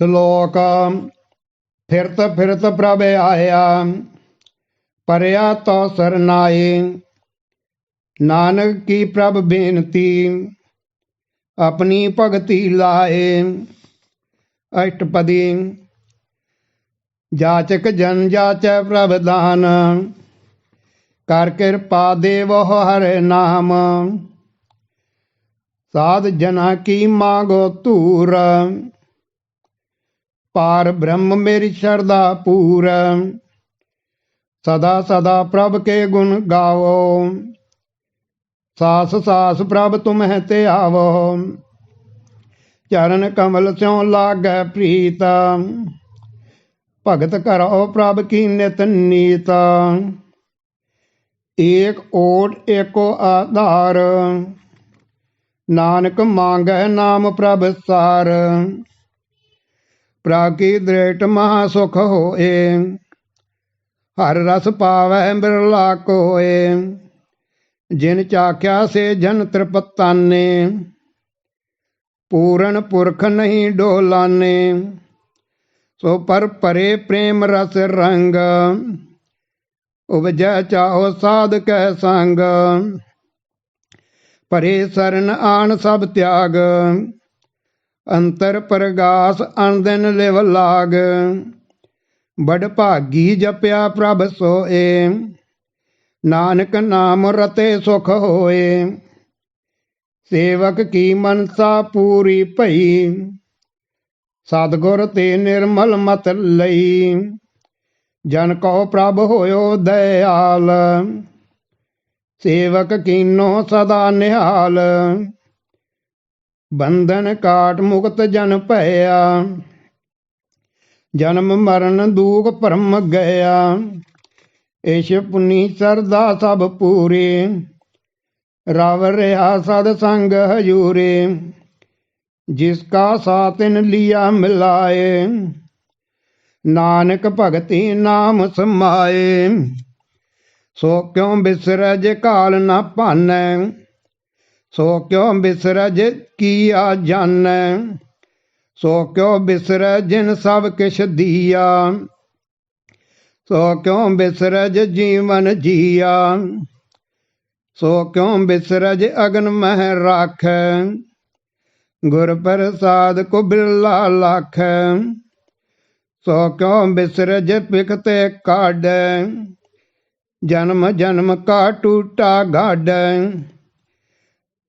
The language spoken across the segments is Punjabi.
ਸ਼ਲੋਕ ਫਿਰਤ ਫਿਰਤ ਪ੍ਰਭ ਆਇਆ ਪਰਿਆ ਤੋ ਸਰਨਾਏ ਨਾਨਕ ਕੀ ਪ੍ਰਭ ਬੇਨਤੀ, ਆਪਣੀ ਭਗਤੀ ਲਾਏ ਅਸ਼ਟਪਦੀ ਜਾਚਕ ਜਨ ਜਾਚੈ ਪ੍ਰਭ ਦਾਨ। ਕਰ ਕਿਰਪਾ ਦੇਵੋ ਹਰਿ ਨਾਮ। ਸਾਧ ਜਨਾ ਕੀ ਮਾਗੋ ਧੂਰ। ਪਾਰ ਬ੍ਰਹਮ ਮੇਰੀ ਸ਼ਰਧਾ ਪੂਰ। ਸਦਾ ਸਦਾ ਪ੍ਰਭ ਕੇ ਗੁਣ ਗਾਵੋ। ਸਾਸ ਸਾਸ ਪ੍ਰਭ ਤੁਮਹਿ ਤੇ ਆਵੋ। ਚਰਨ ਕਮਲ ਸਿਉ ਲਾਗੈ ਪ੍ਰੀਤ। ਭਗਤ ਕਰੋ ਪ੍ਰਭ ਕੀ ਨਿਤ ਨੀਤ। ਏਕ ਓਟ ਏਕੋ ਆਧਾਰ। ਨਾਨਕ ਮੰਗੈ ਨਾਮ ਪ੍ਰਭ ਸਾਰ। ਪ੍ਰਾਕੀ ਦ੍ਰਿਟ ਮਹਾ ਸੁਖ ਹੋਏ। ਹਰ ਰਸ ਪਾਵੈ ਬਿਰਲਾ ਕੋਏ। ਜਿਨ ਚਾਖਿਆ ਸੇ ਜਨ ਤ੍ਰਿਪਤਾਨੇ। ਪੂਰਨ ਪੁਰਖ ਨਹੀਂ ਡੋਲਾਨੇ। ਸੋ ਪਰ ਪਰੇ ਪ੍ਰੇਮ ਰਸ ਰੰਗ। ਉਪਜੈ ਚਾਹੋ ਸਾਧ ਕੈ ਸੰਗ। ਪਰੇ ਸਰਨ ਆਣ ਸਭ ਤਿਆਗ। ਅੰਤਰ ਪ੍ਰਗਾਸ ਅਨਦਨ ਲਿਵ ਲਾਗ। ਬੜ ਭਾਗੀ ਜਪਿਆ ਪ੍ਰਭ ਸੋਏ। ਨਾਨਕ ਨਾਮ ਰਤੇ ਸੁਖ ਹੋਏ। ਸੇਵਕ ਕੀ ਮਨਸਾ ਪੂਰੀ ਭਈ। ਸਤਗੁਰ ਤੇ ਨਿਰਮਲ ਮਤ ਲਈ। ਜਨ ਕੋ ਪ੍ਰਭ ਹੋਇਓ ਦਇਆਲ। ਸੇਵਕ ਕੀਨੋ ਸਦਾ ਨਿਹਾਲ। ਬੰਧਨ ਕਾਟ ਮੁਕਤ ਜਨ ਭਇਆ। ਜਨਮ ਮਰਨ ਦੂਖ ਭਰਮ ਗਿਆ ਏਸ਼ ਪੁਨੀ ਸਰਦਾ ਸਭ ਪੂਰੇ। ਰਵ ਰਿਹਾ ਸਦ ਸੰਗ ਹਜੂਰੇ। ਜਿਸ ਕਾ ਸਾਤਿਨ ਲਿਆ ਮਿਲਾਏ। ਨਾਨਕ ਭਗਤੀ ਨਾਮ ਸਮਾਏ। ਸੋ ਕਿਉ ਬਿਸਰੈ ਜੇ ਕਾਲ ਨਾ ਭਾਨੈ। ਸੋ ਕਿਉ ਬਿਸਰੈ ਜੇ ਕੀਆ ਜਾਣੈ? ਸੋ ਕਿਉ ਬਿਸਰੈ ਜਿਨ ਸਭ ਕਿਛ ਦੀਆ? ਸੋ ਕਿਉ ਬਿਸਰੈ ਜੇ ਜੀਵਨ ਜੀਆ? ਸੋ ਕਿਉ ਬਿਸਰੈ ਜੇ ਅਗਨ ਮਹਿ ਰਾਖੈ? ਗੁਰ ਪ੍ਰਸਾਦ ਕੋ ਬਿਰਲਾ ਲਾਖੈ। ਸੋ ਕਿਉ ਬਿਸਰੈ ਜੇ ਪਿਕਤੇ ਕਾਢੈ? ਜਨਮ ਜਨਮ ਕਾ ਟੂਟਾ ਗਾਢੈ।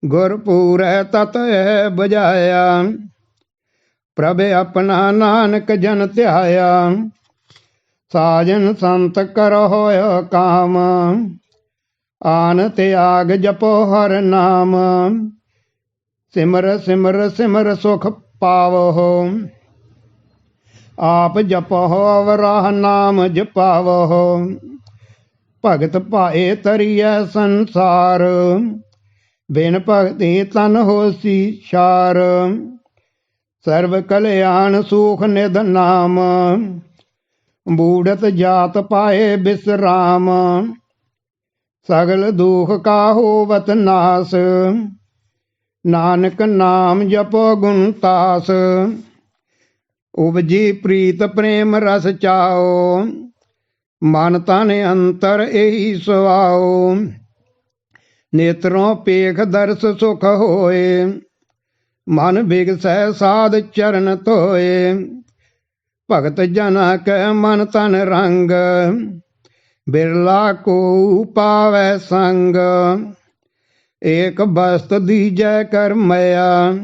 ਗੁਰ ਪੂਰੈ ਤਤ ਹੈ ਬੁਝਾਇਆ। ਪ੍ਰਭ ਆਪਣਾ ਨਾਨਕ ਜਨ ਧਿਆਇਆ। ਸਾਜਨ ਸੰਤ ਕਰ ਹੋਇ ਕਾਮ। ਆਨ ਤਿਆਗ ਜਪੋ ਹਰ ਨਾਮ। ਸਿਮਰ ਸਿਮਰ ਸਿਮਰ ਸੁਖ ਪਾਵੋ ਆਪ ਜਪੋ ਅਵਰਾਹ ਨਾਮ ਜਪਾਵੋ ਭਗਤ ਭਾਏ ਤਰੀਐ ਸੰਸਾਰ। ਬਿਨ ਭਗਤੀ ਤਨ ਹੋਸੀ ਛਾਰ ਸਰਬ ਕਲਿਆਣ ਸੁਖ ਨਿਧ ਨਾਮ। ਬੂੜਤ ਜਾਤ ਪਾਏ ਬਿਸਰਾਮ। ਸਗਲ ਦੁਖ ਕਾ ਹੋਵਤ ਨਾਸ। ਨਾਨਕ ਨਾਮ ਜਪੋ ਗੁਣ ਤਾਸ। ਉਪਜੀ ਪ੍ਰੀਤ ਪ੍ਰੇਮ ਰਸ ਚਾਓ। ਮਨ ਤਨ ਅੰਤਰ ਇਹੀ ਸੁਆਓ। ਨੇਤਰੋਂ ਪੇਖ ਦਰਸ ਸੁਖ ਹੋਏ, ਮਨ ਬਿਗਸੈ ਸਾਧ ਚਰਨ ਧੋਏ। ਭਗਤ ਜਨਾ ਕੈ ਮਨ ਤਨ ਰੰਗ, ਬਿਰਲਾ ਕੋ ਪਾਵੈ ਸੰਗ। ਏਕ ਬਸਤ ਦੀਜੈ ਕਰ ਮਇਆ,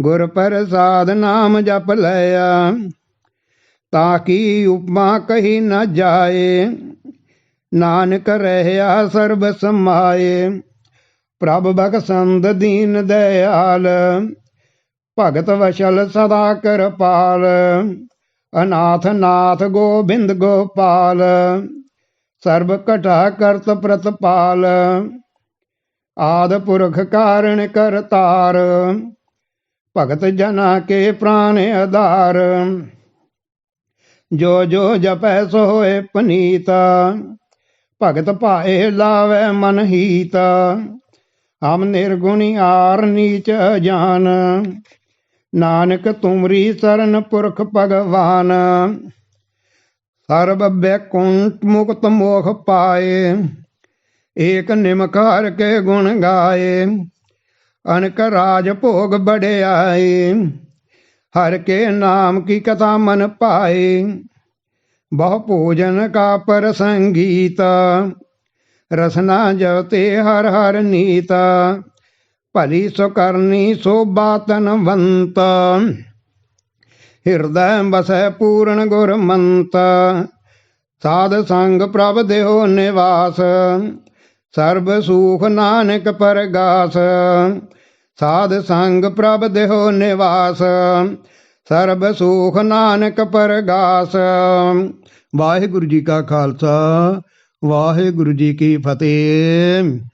ਗੁਰ ਪ੍ਰਸਾਦ ਨਾਮ ਜਪ ਲਿਆ। ਤਾਂ ਕੀ ਉਪਮਾ ਕਹੀ ਨਾ ਜਾਏ ਨਾਨਕ ਰਹਿਆ ਸਰਬ ਸਮਾਏ। ਪ੍ਰਭ ਬਖਸੰਦ ਦੀਨ ਦਇਆਲ ਭਗਤ ਵਸ਼ਲ ਸਦਾ ਕਰਪਾਲ। ਅਨਾਥ ਨਾਥ ਗੋਬਿੰਦ ਗੋਪਾਲ, ਸਰਬ ਘਟਾ ਕਰਤ ਪ੍ਰਤਪਾਲ। ਆਦ ਪੁਰਖ ਕਾਰਣ ਕਰਤਾਰ ਭਗਤ ਜਨਾ ਕੇ ਪ੍ਰਾਨ ਆਧਾਰ। ਜੋ ਜੋ ਜਪੈ ਸੋਏ ਪਨੀਤ ਭਗਤ ਭਾਏ ਲਾਵੇ ਮਨ ਹੀਤ। ਹਮ ਨਿਰਗੁਣੀ ਆਰ ਨੀਚ ਜਾਨ। ਨਾਨਕ ਤੁਮਰੀ ਸਰਨ ਪੁਰਖ ਭਗਵਾਨ। ਸਰਬ ਬੈਕੁੰਠ ਮੁਕਤ ਮੋਖ ਪਾਏ। ਏਕ ਨਿਮਕ ਹਰ ਕੇ ਗੁਣ ਗਾਏ। ਅਨਕ ਰਾਜ ਭੋਗ ਬੜਿਆਈ ਹਰ ਕੇ ਨਾਮ ਕੀ ਕਥਾ ਮਨ ਪਾਏ। ਬਹੁ ਭੋਜਨ ਕਾ ਪ੍ਰਸੰਗੀਤ, ਰਸਨਾ ਜਵਤੇ ਹਰ ਹਰ ਨੀਤ, ਭਲੀ ਸੋ ਕਰਨੀ ਸੋ ਬਾਤਨਵੰਤ ਹਿਰਦੈ ਬਸੈ ਪੂਰਨ ਗੁਰ ਮੰਤ ਸਾਧ ਸੰਗ ਪ੍ਰਭ ਦੇਹੁ ਨਿਵਾਸ, ਸਰਬ ਸੁਖ ਨਾਨਕ ਪਰਗਾਸ, ਸਾਧ ਸੰਗ ਪ੍ਰਭ ਦੇਹੁ ਨਿਵਾਸ ਸਰਬ ਸੁਖ ਨਾਨਕ ਪਰਗਾਸ। ਵਾਹਿਗੁਰੂ ਜੀ ਕਾ ਖਾਲਸਾ ਵਾਹਿਗੁਰੂ ਜੀ ਕੀ ਫਤਿਹ।